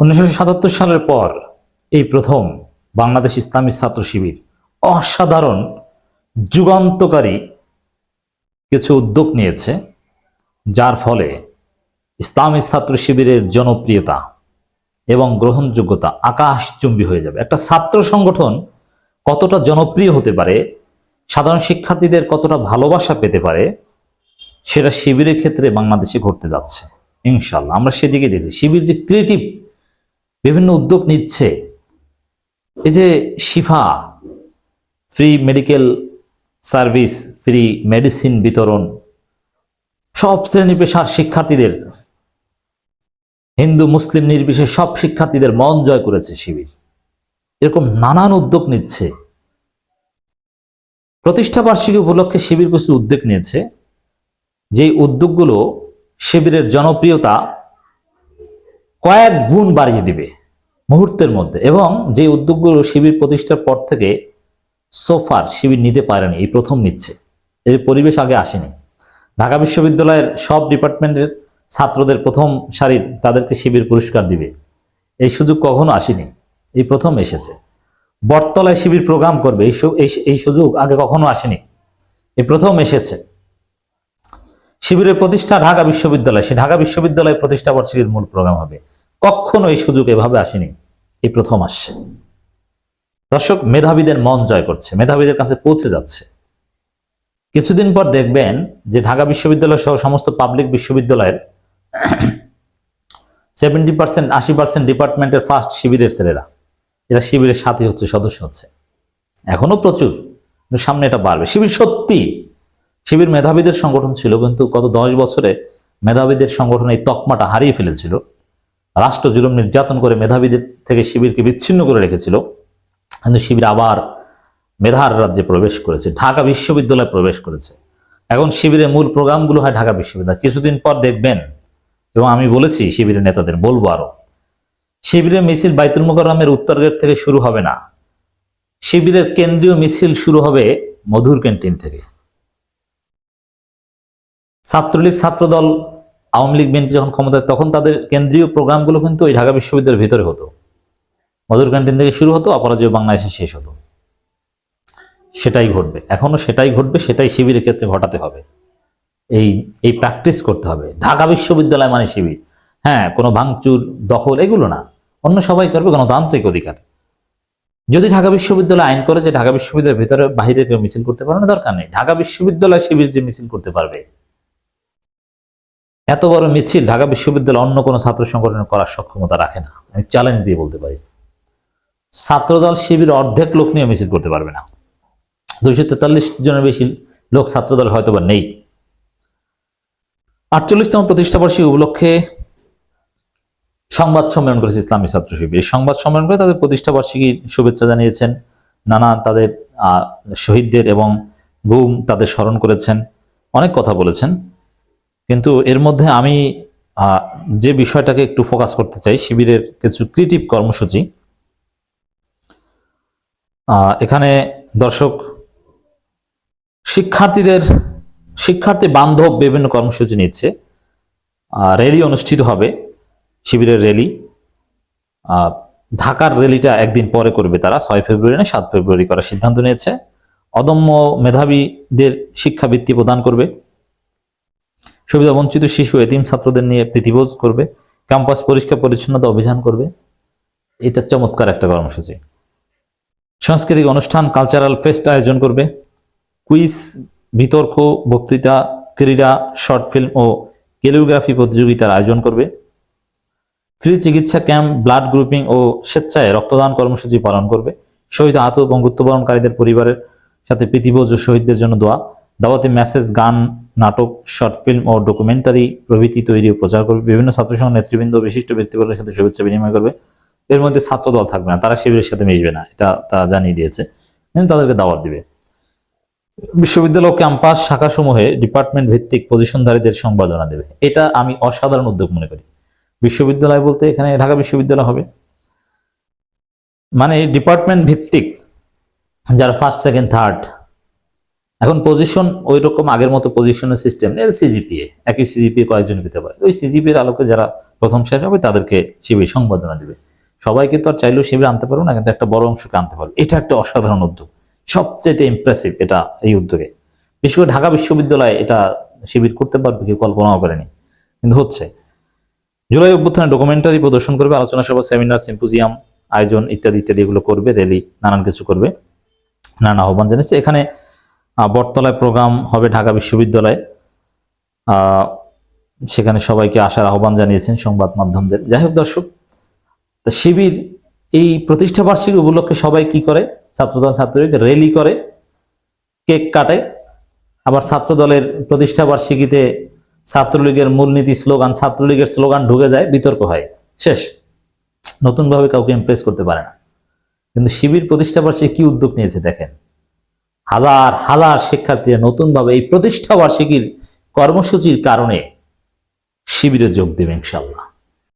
উনিশশো সাতাত্তর সালের পর এই প্রথম বাংলাদেশ ইসলামী ছাত্র শিবির অসাধারণ যুগান্তকারী কিছু উদ্যোগ নিয়েছে, যার ফলে ইসলামী ছাত্র শিবিরের জনপ্রিয়তা এবং গ্রহণযোগ্যতা আকাশচুম্বী হয়ে যাবে। একটা ছাত্র সংগঠন কতটা জনপ্রিয় হতে পারে, সাধারণ শিক্ষার্থীদের কতটা ভালোবাসা পেতে পারে, সেটা শিবিরের ক্ষেত্রে বাংলাদেশে ঘটতে যাচ্ছে ইনশাল্লাহ আমরা সেদিকে দেখি। শিবির যে ক্রিয়েটিভ বিভিন্ন উদ্যোগ নিচ্ছে। এই যে Shifa free medical service free medicine বিতরণ, সব শ্রেণি পেশার শিক্ষার্থীদের, হিন্দু, মুসলিম, নির্বিশেষে সব শিক্ষার্থীদের মন জয় করেছে শিবির। এরকম নানান উদ্যোগ নিচ্ছে। প্রতিষ্ঠা বার্ষিকী উপলক্ষে শিবির কিছু উদ্যোগ নিয়েছে। যে উদ্যোগগুলো শিবিরের জনপ্রিয়তা কয়েক গুণ বাড়িয়ে দিবে মুহূর্তের মধ্যে। এবং যে উদ্যোগগুলো শিবির প্রতিষ্ঠার পর থেকে সোফার শিবির নিতে পারেনি, এই প্রথম নিচ্ছে। এর পরিবেশ আগে আসেনি। ঢাকা বিশ্ববিদ্যালয়ের সব ডিপার্টমেন্টের ছাত্রদের প্রথম সারির তাদেরকে শিবির পুরস্কার দিবে। এই সুযোগ কখনো আসেনি। এই প্রথম এসেছে। বটতলায় শিবির প্রোগ্রাম করবে, এই এই- সুযোগ আগে কখনো আসেনি। এই প্রথম এসেছে। শিবিরের প্রতিষ্ঠা ঢাকা বিশ্ববিদ্যালয়। সে ঢাকা বিশ্ববিদ্যালয় প্রতিষ্ঠা বার্ষিকীর মূল প্রোগ্রাম হবে। কখনো এই সুযোগ এভাবে আসেনি। এই প্রথম আসছে দর্শক, মেধাবীদের মন জয় করছে। মেধাবীদের কাছে পৌঁছে যাচ্ছে। কিছুদিন পর দেখবেন যে ঢাকা বিশ্ববিদ্যালয় সহ সমস্ত পাবলিক বিশ্ববিদ্যালয়ের সেভেন্টি পার্সেন্ট, আশি পার্সেন্ট ডিপার্টমেন্টের ফার্স্ট শিবিরের ছেলেরা। এরা শিবিরের সাথী হচ্ছে, সদস্য হচ্ছে। এখনও প্রচুর। সামনে এটা বাড়বে। শিবির সত্যি শিবির মেধাবীদের সংগঠন ছিল, কিন্তু গত দশ বছরে মেধাবীদের সংগঠন এই তকমাটা হারিয়ে ফেলেছিল। রাষ্ট্র জুলুম নির্যাতন করে মেধাবীদের থেকে শিবিরকে বিচ্ছিন্ন করে রেখেছিল। কিন্তু শিবির আবার মেধার রাজ্যে প্রবেশ করেছে, ঢাকা বিশ্ববিদ্যালয়ে প্রবেশ করেছে। এখন শিবিরের মূল প্রোগ্রামগুলো হয় ঢাকা বিশ্ববিদ্যালয়। কিছুদিন পর দেখবেন, এবং আমি বলেছি শিবিরের নেতাদের, বলব আরও, শিবিরের মিছিল বাইতুল মোকাররমের উত্তর গেট থেকে শুরু হবে না। শিবিরের কেন্দ্রীয় মিছিল শুরু হবে মধুর ক্যান্টিন থেকে। ছাত্রলীগ, ছাত্রদল, আওয়ামী লীগ, বিএনপি যখন ক্ষমতায় তখন তাদের কেন্দ্রীয় প্রোগ্রামগুলো কিন্তু ওই ঢাকা বিশ্ববিদ্যালয়ের ভিতরে হতো। মধুর ক্যান্টিন থেকে শুরু হতো, অপরাজয় বাংলাদেশে শেষ হতো। সেটাই ঘটবে। এখনও সেটাই ঘটবে, সেটাই শিবিরের ক্ষেত্রে ঘটাতে হবে। এই এই প্র্যাকটিস করতে হবে। ঢাকা বিশ্ববিদ্যালয় মানে শিবির। হ্যাঁ কোনো ভাঙচুর, দখল এগুলো না। অন্য সবাই করবে, গণতান্ত্রিক অধিকার। যদি ঢাকা বিশ্ববিদ্যালয় আইন করে যে ঢাকা বিশ্ববিদ্যালয়ের ভিতরে বাইরে কেউ মিছিল করতে পারবে, না, দরকার নেই। ঢাকা বিশ্ববিদ্যালয় শিবির যে মিছিল করতে পারবে এত বড় মিছিল ঢাকা বিশ্ববিদ্যালয় অন্য কোনো ছাত্র সংগঠন করার সক্ষমতা রাখে না। আমি চ্যালেঞ্জ দিয়ে বলতে পারি। ছাত্রদল শিবির অর্ধেক লোক নিয়ে মিছিল করতে পারবে না। দুইশো তেতাল্লিশ জনের বেশি লোক ছাত্রদল হয়তো বা নেই। আটচল্লিশতম প্রতিষ্ঠাবার্ষিকী উপলক্ষে সংবাদ সম্মেলন করেছে ইসলামী ছাত্র শিবির। এই সংবাদ সম্মেলন করে তাদের প্রতিষ্ঠাবার্ষিকীর শুভেচ্ছা জানিয়েছেন। নানা তাদের শহীদদের এবং গুম তাদের স্মরণ করেছেন। অনেক কথা বলেছেন। কিন্তু এর মধ্যে আমি যে বিষয়টাকে একটু ফোকাস করতে চাই, শিবিরের কিছু ক্রিয়েটিভ কর্মসূচি। এখানে দর্শক, শিক্ষার্থীদের, শিক্ষার্থী বান্ধব বিভিন্ন কর্মসূচি নিচ্ছে। র্যালি অনুষ্ঠিত হবে, শিবিরের র্যালি ঢাকার র্যালিটা একদিন পরে করবে তারা, ছয় ফেব্রুয়ারি না, সাত ফেব্রুয়ারি করার সিদ্ধান্ত নিয়েছে। অদম্য মেধাবীদের শিক্ষাবৃত্তি প্রদান করবে। সুবিধা বঞ্চিত শিশু এতিম ছাত্রদের নিয়ে প্রীতিভোজ করবে, ক্যাম্পাস পরিষ্কার পরিচ্ছন্নতা অভিযান করবে। এটা চমৎকার একটা কর্মসূচি। সাংস্কৃতিক অনুষ্ঠান কালচারাল ফেস্ট আয়োজন করবে। কুইজ বিতর্ক, বক্তৃতা, ক্রীড়া শর্ট ফিল্ম ও ক্যালিওগ্রাফি প্রতিযোগিতার আয়োজন করবে। ফ্রি চিকিৎসা ক্যাম্প ব্লাড গ্রুপিং ও স্বেচ্ছায় রক্তদান কর্মসূচি পালন করবে। শহীদ আহত এবং মৃত্যুবরণকারীদের পরিবারের সাথে প্রীতিভোজ ও শহীদদের জন্য দোয়া। দাওয়াতি মেসেজ, গান, নাটক, শর্ট ফিল্ম ও ডকুমেন্টারি প্রভৃতি তৈরি ও প্রচার করবে। বিভিন্ন ছাত্রসংঘ নেতৃবৃন্দ বিশিষ্ট ব্যক্তিবর্গের সাথে শুভেচ্ছা বিনিময় করবে। এর মধ্যে ছাত্র দল থাকবে না, তারা শিবিরের সাথে মিশবে না, এটা তারা জানিয়ে দিয়েছে। তাদেরকে দাওয়াত দিবে। বিশ্ববিদ্যালয় ক্যাম্পাস শাখাসমূহে ডিপার্টমেন্ট ভিত্তিক পজিশনধারীদের সংবর্ধনা দেবে। এটা আমি অসাধারণ উদ্যোগ মনে করি। বিশ্ববিদ্যালয় বলতে এখানে ঢাকা বিশ্ববিদ্যালয় হবে। মানে ডিপার্টমেন্ট ভিত্তিক, যারা ফার্স্ট সেকেন্ড থার্ড এখন পজিশন ওই রকম আগের মতো পজিশনের সিস্টেম সিজিপিএ একই সিজিপিএ কয়েকজন পেতে পারে। ওই সিজিপিএর আলোকে যারা প্রথম সারি হবে, তাদেরকে শিবির সংবর্ধনা দিবে। সবাইকে তো আর চাইলেও শিবির আনতে পারব না, কিন্তু একটা বড় অংশকে আনতে পারব। এটা একটা অসাধারণ উদ্যোগ। সবচেয়ে ইমপ্রেসিভ এটা এই উদ্যোগে। বিশেষ করে ঢাকা বিশ্ববিদ্যালয়ে এটা শিবির করতে পারবে, কেউ কল্পনাও করেনি। কিন্তু হচ্ছে, জুলাই অভ্যুত্থানে ডকুমেন্টারি প্রদর্শন করবে, আলোচনা সভা সেমিনার সিম্পোজিয়াম আয়োজন ইত্যাদি ইত্যাদি এগুলো করবে র্যালি নানান কিছু করবে। নানা আহ্বান জানিয়েছে। এখানে বটতলায় প্রোগ্রাম হবে ঢাকা বিশ্ববিদ্যালয়ে। সেখানে সবাইকে আসার আহ্বান জানিয়েছেন সংবাদ মাধ্যমদের। যাই হোক দর্শক, তা শিবির এই প্রতিষ্ঠা বার্ষিকী উপলক্ষে সবাই কি করে? ছাত্রদল ছাত্রলীগ র্যালি করে, কেক কাটে। আবার ছাত্র দলের প্রতিষ্ঠা বার্ষিকীতে ছাত্রলীগের মূলনীতি স্লোগান, ছাত্রলীগের স্লোগান ঢুকে যায়, বিতর্ক হয়। শেষ। নতুনভাবে কাউকে ইমপ্রেস করতে পারে না। কিন্তু শিবির প্রতিষ্ঠা বার্ষিকী কি উদ্যোগ নিয়েছে দেখেন। হাজার হাজার শিক্ষার্থীরা নতুনভাবে এই প্রতিষ্ঠা বার্ষিকীর কর্মসূচির কারণে শিবিরে যোগ দেবে ইনশাল্লাহ